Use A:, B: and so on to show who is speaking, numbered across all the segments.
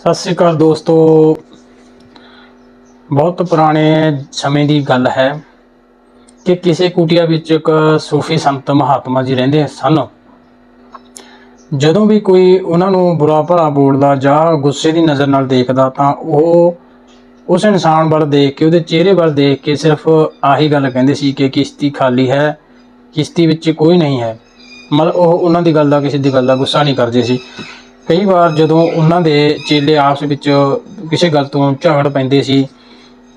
A: ਸਤਿ ਸ੍ਰੀ ਅਕਾਲ ਦੋਸਤੋ। ਬਹੁਤ ਪੁਰਾਣੇ ਸਮੇਂ ਦੀ ਗੱਲ ਹੈ ਕਿ ਕਿਸੇ ਕੁਟੀਆ ਵਿੱਚ ਇੱਕ ਸੂਫੀ ਸੰਤ ਮਹਾਤਮਾ ਜੀ ਰਹਿੰਦੇ ਸਨ। ਜਦੋਂ ਵੀ ਕੋਈ ਉਹਨਾਂ ਨੂੰ ਬੁਰਾ ਭਲਾ ਬੋਲਦਾ ਜਾਂ ਗੁੱਸੇ ਦੀ ਨਜ਼ਰ ਨਾਲ ਦੇਖਦਾ ਤਾਂ ਉਹ ਉਸ ਇਨਸਾਨ ਵੱਲ ਦੇਖ ਕੇ, ਉਹਦੇ ਚਿਹਰੇ ਵੱਲ ਦੇਖ ਕੇ ਸਿਰਫ ਆਹੀ ਗੱਲ ਕਹਿੰਦੇ ਸੀ ਕਿ ਕਿਸ਼ਤੀ ਖਾਲੀ ਹੈ, ਕਿਸ਼ਤੀ ਵਿੱਚ ਕੋਈ ਨਹੀਂ ਹੈ। ਮਤਲਬ ਉਹ ਉਹਨਾਂ ਦੀ ਗੱਲ ਦਾ, ਕਿਸੇ ਦੀ ਗੱਲ ਦਾ ਗੁੱਸਾ ਨਹੀਂ ਕਰਦੇ ਸੀ। ਕਈ ਵਾਰ ਜਦੋਂ ਉਹਨਾਂ ਦੇ ਚੇਲੇ ਆਪਸ ਵਿੱਚ ਕਿਸੇ ਗੱਲ ਤੋਂ ਝਗੜ ਪੈਂਦੇ ਸੀ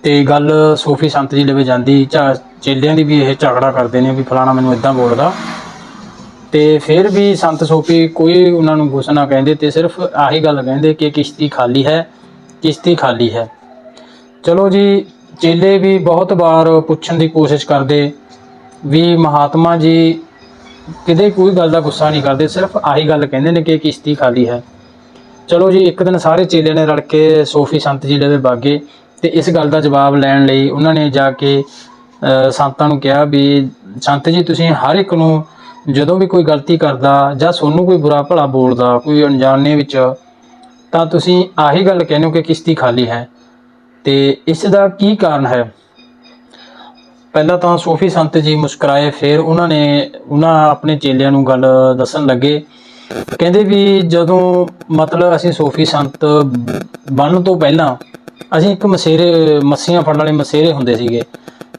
A: ਤੇ ਗੱਲ ਸੂਫੀ ਸੰਤ ਜੀ ਲਵੇ ਜਾਂਦੀ ਝਾ ਚੇਲਿਆਂ ਦੀ ਵੀ ਇਹ ਝਗੜਾ ਕਰਦੇ ਨੇ ਵੀ ਫਲਾਣਾ ਮੈਨੂੰ ਇਦਾਂ ਬੋਲਦਾ। ਤੇ ਫਿਰ ਵੀ ਸੰਤ ਸੂਫੀ ਕੋਈ ਉਹਨਾਂ ਨੂੰ ਗੁੱਸਾ ਨਾ ਕਹਿੰਦੇ ਤੇ ਸਿਰਫ ਆਹੀ ਗੱਲ ਕਹਿੰਦੇ ਕਿ ਕਿਸ਼ਤੀ ਖਾਲੀ ਹੈ, ਕਿਸ਼ਤੀ ਖਾਲੀ ਹੈ। ਚਲੋ ਜੀ, ਚੇਲੇ ਵੀ ਬਹੁਤ ਵਾਰ ਪੁੱਛਣ ਦੀ ਕੋਸ਼ਿਸ਼ ਕਰਦੇ ਵੀ ਮਹਾਤਮਾ ਜੀ ਕਿਤੇ ਕੋਈ ਗੱਲ ਦਾ ਗੁੱਸਾ ਨਹੀਂ ਕਰਦੇ, ਸਿਰਫ ਆਹੀ ਗੱਲ ਕਹਿੰਦੇ ਨੇ ਕਿ ਕਿਸ਼ਤੀ ਖਾਲੀ ਹੈ। ਚਲੋ ਜੀ, ਇੱਕ ਦਿਨ ਸਾਰੇ ਚੇਲੇ ਨੇ ਰਲ ਕੇ ਸੋਫੀ ਸੰਤ ਜੀ ਦੇ ਬਾਗੇ ਤੇ ਇਸ ਗੱਲ ਦਾ ਜਵਾਬ ਲੈਣ ਲਈ ਉਹਨਾਂ ਨੇ ਜਾ ਕੇ ਸੰਤਾਂ ਨੂੰ ਕਿਹਾ ਵੀ ਸੰਤ ਜੀ, ਤੁਸੀਂ ਹਰ ਇੱਕ ਨੂੰ ਜਦੋਂ ਵੀ ਕੋਈ ਗਲਤੀ ਕਰਦਾ ਜਾਂ ਸੋਨੂੰ ਕੋਈ ਬੁਰਾ ਭਲਾ ਬੋਲਦਾ, ਕੋਈ ਅਣਜਾਣੇ ਵਿੱਚ, ਤਾਂ ਤੁਸੀਂ ਆਹੀ ਗੱਲ ਕਹਿੰਦੇ ਹੋ ਕਿ ਕਿਸ਼ਤੀ ਖਾਲੀ ਹੈ। ਤੇ ਇਸ ਦਾ ਕੀ ਕਾਰਨ ਹੈ? ਪਹਿਲਾਂ ਤਾਂ ਸੂਫੀ ਸੰਤ ਜੀ ਮੁਸਕਰਾਏ, ਫਿਰ ਉਹਨਾਂ ਨੇ, ਉਹਨਾਂ ਆਪਣੇ ਚੇਲਿਆਂ ਨੂੰ ਗੱਲ ਦੱਸਣ ਲੱਗੇ। ਕਹਿੰਦੇ ਵੀ ਜਦੋਂ ਮਤਲਬ ਅਸੀਂ ਸੂਫੀ ਸੰਤ ਬਣਨ ਤੋਂ ਪਹਿਲਾਂ ਅਸੀਂ ਇੱਕ ਮਸੇਰੇ ਮੱਛੀਆਂ ਫੜਨ ਵਾਲੇ ਮਸੇਰੇ ਹੁੰਦੇ ਸੀਗੇ।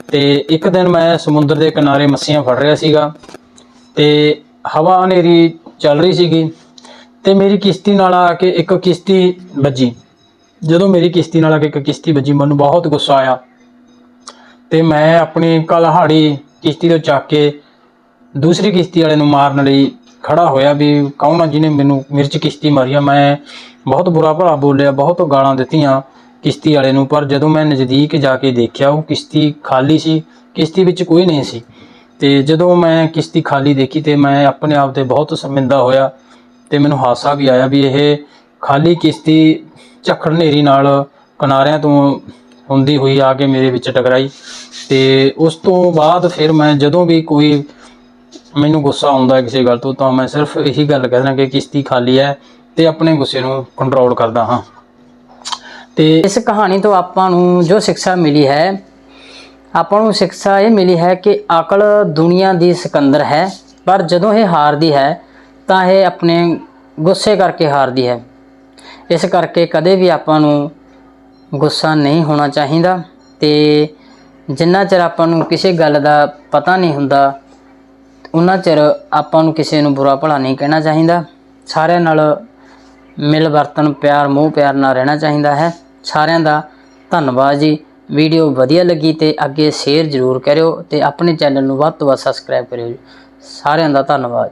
A: ਤੇ ਇੱਕ ਦਿਨ ਮੈਂ ਸਮੁੰਦਰ ਦੇ ਕਿਨਾਰੇ ਮੱਛੀਆਂ ਫੜ ਰਿਹਾ ਸੀਗਾ ਤੇ ਹਵਾ ਹਨੇਰੀ ਚੱਲ ਰਹੀ ਸੀਗੀ ਤੇ ਮੇਰੀ ਕਿਸ਼ਤੀ ਨਾਲ ਆ ਕੇ ਇੱਕ ਕਿਸ਼ਤੀ ਵੱਜੀ। ਜਦੋਂ ਮੇਰੀ ਕਿਸ਼ਤੀ ਨਾਲ ਆ ਕੇ ਇੱਕ ਕਿਸ਼ਤੀ ਵੱਜੀ, ਮੈਨੂੰ ਬਹੁਤ ਗੁੱਸਾ ਆਇਆ। ਤੇ ਮੈਂ ਆਪਣੀ ਕਲਹਾੜੀ ਕਿਸ਼ਤੀ ਤੋਂ ਚੱਕ ਕੇ ਦੂਸਰੀ ਕਿਸ਼ਤੀ ਵਾਲੇ ਨੂੰ ਮਾਰਨ ਲਈ ਖੜਾ ਹੋਇਆ ਵੀ ਕੌਣ ਆ ਜਿਹਨੇ ਮੈਨੂੰ ਮਿਰਚ ਕਿਸ਼ਤੀ ਮਾਰੀ ਆ। ਮੈਂ ਬਹੁਤ ਬੁਰਾ ਭਲਾ ਬੋਲਿਆ, ਬਹੁਤ ਗਾਲਾਂ ਦਿੱਤੀਆਂ ਕਿਸ਼ਤੀ ਵਾਲੇ ਨੂੰ, ਪਰ ਜਦੋਂ ਮੈਂ ਨਜ਼ਦੀਕ ਜਾ ਕੇ ਦੇਖਿਆ, ਉਹ ਕਿਸ਼ਤੀ ਖਾਲੀ ਸੀ, ਕਿਸ਼ਤੀ ਵਿੱਚ ਕੋਈ ਨਹੀਂ ਸੀ। ਤੇ ਜਦੋਂ ਮੈਂ ਕਿਸ਼ਤੀ ਖਾਲੀ ਦੇਖੀ ਤੇ ਮੈਂ ਆਪਣੇ ਆਪ ਤੇ ਬਹੁਤ ਸ਼ਰਮਿੰਦਾ ਹੋਇਆ ਤੇ ਮੈਨੂੰ ਹਾਸਾ ਵੀ ਆਇਆ ਵੀ ਇਹ ਖਾਲੀ ਕਿਸ਼ਤੀ ਝੱਖੜ ਹਨੇਰੀ ਨਾਲ ਕਿਨਾਰਿਆਂ ਤੋਂ ਹੁੰਦੀ ਹੋਈ ਆ ਕੇ ਮੇਰੇ ਵਿੱਚ ਟਕਰਾਈ। ਤੇ ਉਸ ਤੋਂ ਬਾਅਦ ਫਿਰ ਮੈਂ ਜਦੋਂ ਵੀ ਕੋਈ ਮੈਨੂੰ ਗੁੱਸਾ ਆਉਂਦਾ ਕਿਸੇ ਗੱਲ ਤੋਂ, ਤਾਂ ਮੈਂ ਸਿਰਫ ਇਹੀ ਗੱਲ ਕਹਿਣਾ ਕਿ ਕਿਸ਼ਤੀ ਖਾਲੀ ਹੈ ਤੇ ਆਪਣੇ ਗੁੱਸੇ ਨੂੰ ਕੰਟਰੋਲ ਕਰਦਾ ਹਾਂ। ਤੇ
B: ਇਸ ਕਹਾਣੀ ਤੋਂ ਆਪਾਂ ਨੂੰ ਜੋ ਸਿੱਖਿਆ ਮਿਲੀ ਹੈ, ਆਪਾਂ ਨੂੰ ਸਿੱਖਿਆ ਇਹ ਮਿਲੀ ਹੈ ਕਿ ਅਕਲ ਦੁਨੀਆ ਦੀ ਸਿਕੰਦਰ ਹੈ, ਪਰ ਜਦੋਂ ਇਹ ਹਾਰਦੀ ਹੈ, ਤਾਂ ਇਹ ਆਪਣੇ ਗੁੱਸੇ ਕਰਕੇ ਹਾਰਦੀ ਹੈ। ਇਸ ਕਰਕੇ ਕਦੇ ਵੀ ਆਪਾਂ ਨੂੰ ਗੁੱਸਾ ਨਹੀਂ ਹੋਣਾ ਚਾਹੀਦਾ ਤੇ ਜਿੰਨਾ ਚਿਰ ਆਪਾਂ ਨੂੰ ਕਿਸੇ ਗੱਲ ਦਾ ਪਤਾ ਨਹੀਂ ਹੁੰਦਾ ਉਹਨਾਂ ਚਿਰ ਆਪਾਂ ਨੂੰ ਕਿਸੇ ਨੂੰ ਬੁਰਾ ਭਲਾ ਨਹੀਂ ਕਹਿਣਾ ਚਾਹੀਦਾ। ਸਾਰਿਆਂ ਨਾਲ ਮਿਲ ਵਰਤਨ, ਪਿਆਰ, ਮੋਹ, ਪਿਆਰ ਨਾਲ ਰਹਿਣਾ ਚਾਹੀਦਾ ਹੈ। ਸਾਰਿਆਂ ਦਾ ਧੰਨਵਾਦ ਜੀ। ਵੀਡੀਓ ਵਧੀਆ ਲੱਗੀ ਤੇ ਅੱਗੇ ਸ਼ੇਅਰ ਜ਼ਰੂਰ ਕਰਿਓ ਤੇ ਆਪਣੇ ਚੈਨਲ ਨੂੰ ਵੱਧ ਤੋਂ ਵੱਧ ਸਬਸਕ੍ਰਾਈਬ ਕਰਿਓ ਸਾਰਿਆਂ ਦਾ ਧੰਨਵਾਦ।